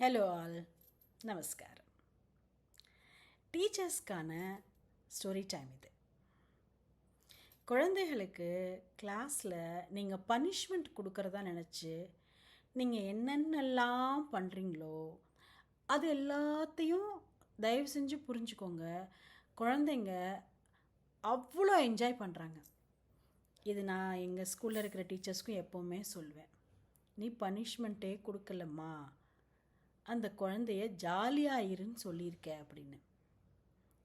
Hello all நமஸ்காரம் டீச்சர்ஸ்க்கான story time இது. குழந்தைகளுக்கு கிளாஸில் நீங்கள் பனிஷ்மெண்ட் கொடுக்குறதா நினச்சி நீங்கள் என்னென்னலாம் பண்ணுறீங்களோ அது எல்லாத்தையும் தயவு செஞ்சு புரிஞ்சுக்கோங்க. குழந்தைங்க அவ்வளோ என்ஜாய் பண்ணுறாங்க இது நான் எங்கள் ஸ்கூலில் இருக்கிற டீச்சர்ஸ்க்கும் எப்போவுமே சொல்லுவேன் நீ பனிஷ்மெண்ட்டே கொடுக்கலம்மா. அந்த குழந்தைய ஜாலியாக இருன்னு அப்படின்னு.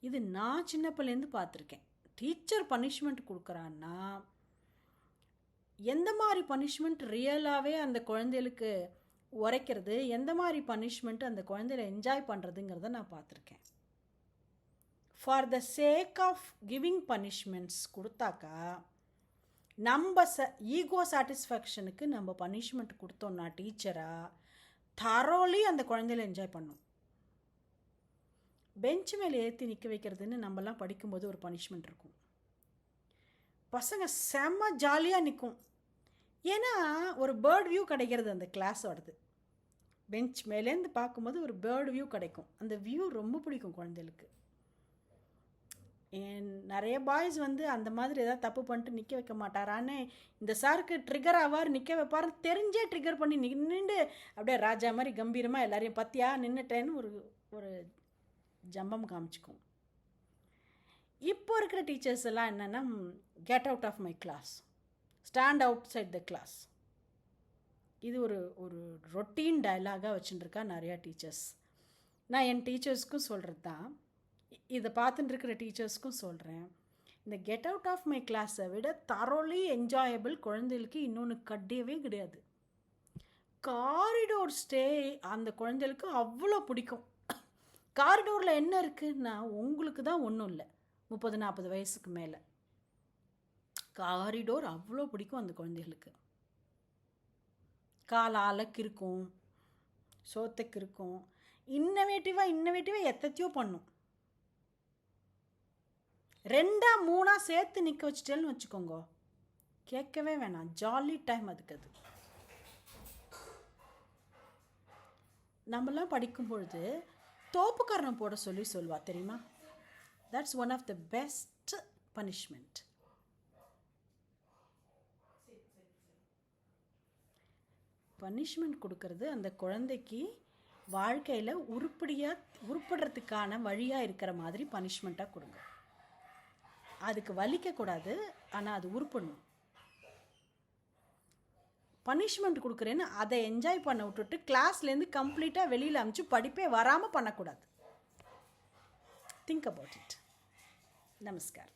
இது நான் சின்ன பிள்ளைலேருந்து பார்த்துருக்கேன். டீச்சர் பனிஷ்மெண்ட் கொடுக்குறான்னா எந்த மாதிரி பனிஷ்மெண்ட் ரியலாகவே அந்த குழந்தைகளுக்கு உரைக்கிறது எந்த மாதிரி பனிஷ்மெண்ட் அந்த குழந்தையில என்ஜாய் பண்ணுறதுங்கிறத நான் பார்த்துருக்கேன். For the sake of giving punishments கொடுத்தாக்கா நம்ம ச ஈகோ சாட்டிஸ்ஃபேக்ஷனுக்கு நம்ம பனிஷ்மெண்ட் கொடுத்தோம்னா டீச்சராக தரோலி அந்த குழந்தையில என்ஜாய் பண்ணும். பெஞ்ச் மேலே ஏற்றி நிற்க வைக்கிறதுன்னு நம்மலாம் படிக்கும்போது ஒரு பனிஷ்மெண்ட் இருக்கும். பசங்க செம்ம ஜாலியாக நிற்கும் ஏன்னா ஒரு பேர்ட் வியூ கிடைக்கிறது அந்த கிளாஸோடது பெஞ்ச் மேலேருந்து பார்க்கும்போது ஒரு பேர்டு வியூ கிடைக்கும். அந்த வியூ ரொம்ப பிடிக்கும் குழந்தைகளுக்கு. நிறைய பாய்ஸ் வந்து அந்த மாதிரி ஏதாவது தப்பு பண்ணிட்டு நிற்க வைக்க மாட்டாரான்னு இந்த சாருக்கு ட்ரிகர் ஆவார் நிற்க வைப்பார் தெரிஞ்சே ட்ரிகர் பண்ணி நின்றுண்டு அப்படியே ராஜா மாதிரி கம்பீரமாக எல்லாரையும் பத்தியா? நின்றுட்டேன்னு ஒரு ஒரு ஜம்பம் காமிச்சுக்கும். இப்போ இருக்கிற டீச்சர்ஸ் எல்லாம் என்னென்னா get out of my class stand outside the class இது ஒரு ஒரு ரொட்டீன் டயலாகாக வச்சுட்டுருக்கா நிறையா டீச்சர்ஸ் நான் என் டீச்சர்ஸ்க்கும் சொல்கிறது தான் இதை பார்த்துட்டு இருக்கிற டீச்சர்ஸ்க்கும் சொல்கிறேன் இந்த கெட் அவுட் ஆஃப் மை கிளாஸை விட தரோலி என்ஜாயபிள் குழந்தைகளுக்கு இன்னொன்று கட்டியவே கிடையாது. காரிடோர் ஸ்டே அந்த குழந்தைகளுக்கு அவ்வளோ பிடிக்கும். காரிடோரில் என்ன இருக்குன்னா உங்களுக்கு தான் ஒன்றும் இல்லை. முப்பது நாற்பது வயசுக்கு மேலே. காரிடோர் அவ்வளோ பிடிக்கும் அந்த குழந்தைகளுக்கு. காலால் இருக்கும். சோத்துக்கு இருக்கும். இன்னவேட்டிவாக இன்னவேட்டிவாக எத்தத்தையோ பண்ணும். ரெண்டா மூணா சேர்த்து நிற்க வச்சுட்டேன்னு வச்சுக்கோங்க. கேட்கவே வேணாம். ஜாலி டைம் அதுக்கு அது நம்மலாம் படிக்கும் பொழுது தோப்புக்காரணம் போட சொல்லி சொல்வா தெரியுமா? That's one of the best punishment punishment கொடுக்கறது அந்த குழந்தைக்கு வாழ்க்கையில் உருப்படியாக உருப்படுறதுக்கான வழியாக இருக்கிற மாதிரி பனிஷ்மெண்ட்டாக கொடுங்க. அதுக்கு வலிக்கக்கூடாது ஆனால் அது உருப்பணும் பனிஷ்மெண்ட் கொடுக்குறேன்னு அதை என்ஜாய் பண்ண விட்டுட்டு கிளாஸ்லேருந்து கம்ப்ளீட்டாக வெளியில் அமுச்சு படிப்பே வராமல் பண்ணக்கூடாது. Think about it namaskar.